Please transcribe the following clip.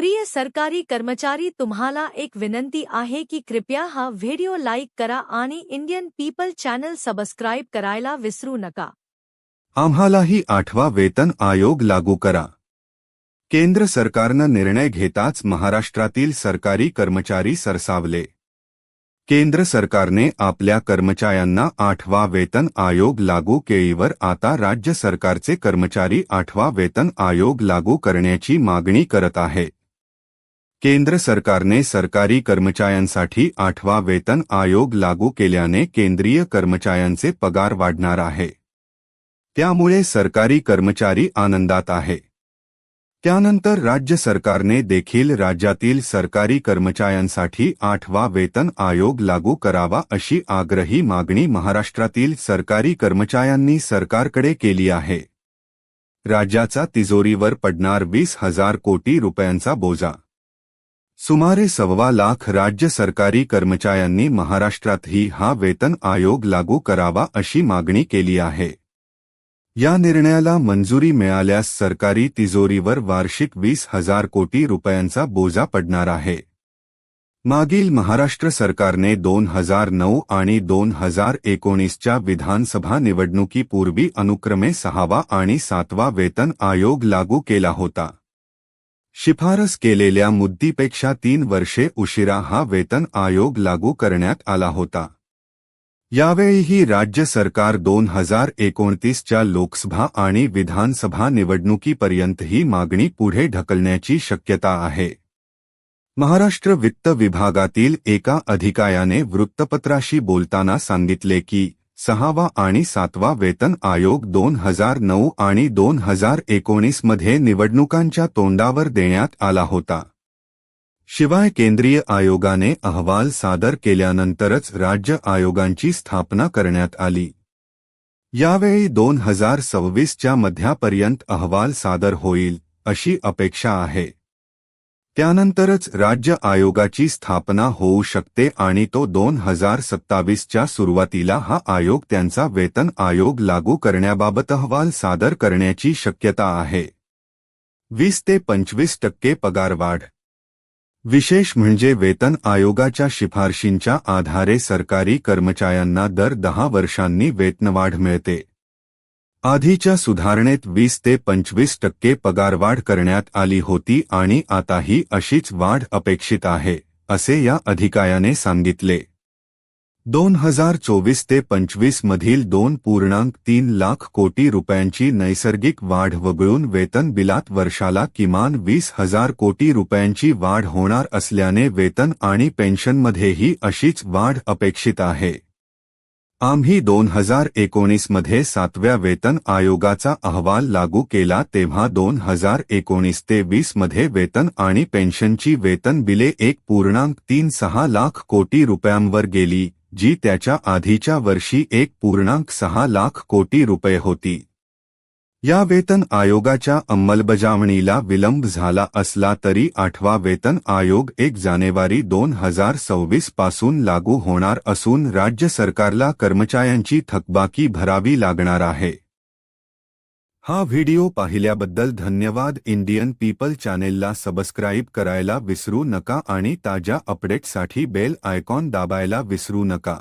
प्रिय सरकारी कर्मचारी तुम्हाला एक विनंती आहे की कृपया हा व्हिडिओ लाईक करा आणि इंडियन पीपल चॅनल सबस्क्राईब करायला विसरू नका. आम्हालाही आठवा वेतन आयोग लागू करा. केंद्र सरकारनं निर्णय घेताच महाराष्ट्रातील सरकारी कर्मचारी सरसावले. केंद्र सरकारने आपल्या कर्मचाऱ्यांना आठवा वेतन आयोग लागू केळीवर आता राज्य सरकारचे कर्मचारी आठवा वेतन आयोग लागू करण्याची मागणी करत आहे. केंद्र सरकारने सरकारी कर्मचाऱ्यांसाठी आठवा वेतन आयोग लागू केल्याने केंद्रीय कर्मचाऱ्यांचे पगार वाढणार आहे. त्यामुळे सरकारी कर्मचारी आनंदात आहे. त्यानंतर राज्य सरकारने देखील राज्यातील सरकारी कर्मचाऱ्यांसाठी आठवा वेतन आयोग लागू करावा अशी आग्रही मागणी महाराष्ट्रातील सरकारी कर्मचाऱ्यांनी सरकारकडे केली आहे. राज्याचा तिजोरीवर पडणार वीस हजार कोटी रुपयांचा बोजा सुमारे सव्वा लाख राज्य सरकारी कर्मचाऱ्यांनी महाराष्ट्रातही हा वेतन आयोग लागू करावा अशी मागणी केली आहे. या निर्णयाला मंजुरी मिळाल्यास सरकारी तिजोरीवर वार्षिक वीस हजार कोटी रुपयांचा बोजा पडणार आहे. मागील महाराष्ट्र सरकारने दोन हजार नऊ आणि दोन हजार एकोणीसच्या विधानसभा निवडणुकीपूर्वी अनुक्रमे सहावा आणि सातवा वेतन आयोग लागू केला होता. शिफारस केलेल्या मुद्दीपेक्षा तीन वर्षे उशिरा हा वेतन आयोग लागू करण्यात आला होता. यावेळीही राज्य सरकार दोन हजार एकोणतीसच्या लोकसभा आणि विधानसभा निवडणुकीपर्यंत ही मागणी पुढे ढकलण्याची शक्यता आहे. महाराष्ट्र वित्त विभागातील एका अधिकाऱ्याने वृत्तपत्राशी बोलताना सांगितले की सहावा आणि सातवा वेतन आयोग दोन हजार नऊ आणि दोन हजार एकोणीसमध्ये निवडणुकांच्या तोंडावर देण्यात आला होता. शिवाय केंद्रीय आयोगाने अहवाल सादर केल्यानंतरच राज्य आयोगांची स्थापना करण्यात आली. यावेळी दोन हजार सव्वीसच्या मध्यापर्यंत अहवाल सादर होईल अशी अपेक्षा आहे. त्यानंतरच राज्य आयोगाची स्थापना होऊ शकते आणि तो दोन हजार सत्तावीसच्या सुरुवातीला हा आयोग त्यांचा वेतन आयोग लागू करण्याबाबत अहवाल सादर करण्याची शक्यता आहे. वीस ते पंचवीस टक्के पगारवाढ विशेष म्हणजे वेतन आयोगाच्या शिफारशींच्या आधारे सरकारी कर्मचाऱ्यांना दर दहा वर्षांनी वेतनवाढ मिळते. आधीच्या सुधारणेत वीस ते पंचवीस टक्के पगारवाढ करण्यात आली होती आणि आताही अशीच वाढ अपेक्षित आहे असे या अधिकाऱ्याने सांगितले. दोन हजार चोवीस ते पंचवीस मधील दोन पूर्णांक तीन लाख कोटी रुपयांची नैसर्गिक वाढ वगळून वेतन बिलात वर्षाला किमान वीस हजार कोटी रुपयांची वाढ होणार असल्याने वेतन आणि पेन्शनमध्येही अशीच वाढ अपेक्षित आहे. आम्ही दोन हजार एकोणीसमध्ये सातव्या वेतन आयोगाचा अहवाल लागू केला तेव्हा दोन हजार एकोणीस ते वीसमध्ये वेतन आणि पेन्शनची वेतन बिले एक पूर्णांक तीन सहा लाख कोटी रुपयांवर गेली जी त्याच्या आधीच्या वर्षी एक पूर्णांक सहा लाख कोटी रुपये होती. या वेतन आयोगाच्या अंमलबजावणीला विलंब झाला असला तरी आठवा वेतन आयोग एक जानेवारी दोन हज़ार सव्वीस पासून लागू होणार असून राज्य सरकारला कर्मचाऱ्यांची थकबाकी भरावी लागणार आहे. हा व्हिडिओ पाहिल्याबद्दल धन्यवाद. इंडियन पीपल चॅनेलला सबस्क्राईब करायला विसरू नका आणि ताज्या अपडेटसाठी बेल आयकॉन दाबायला विसरू नका.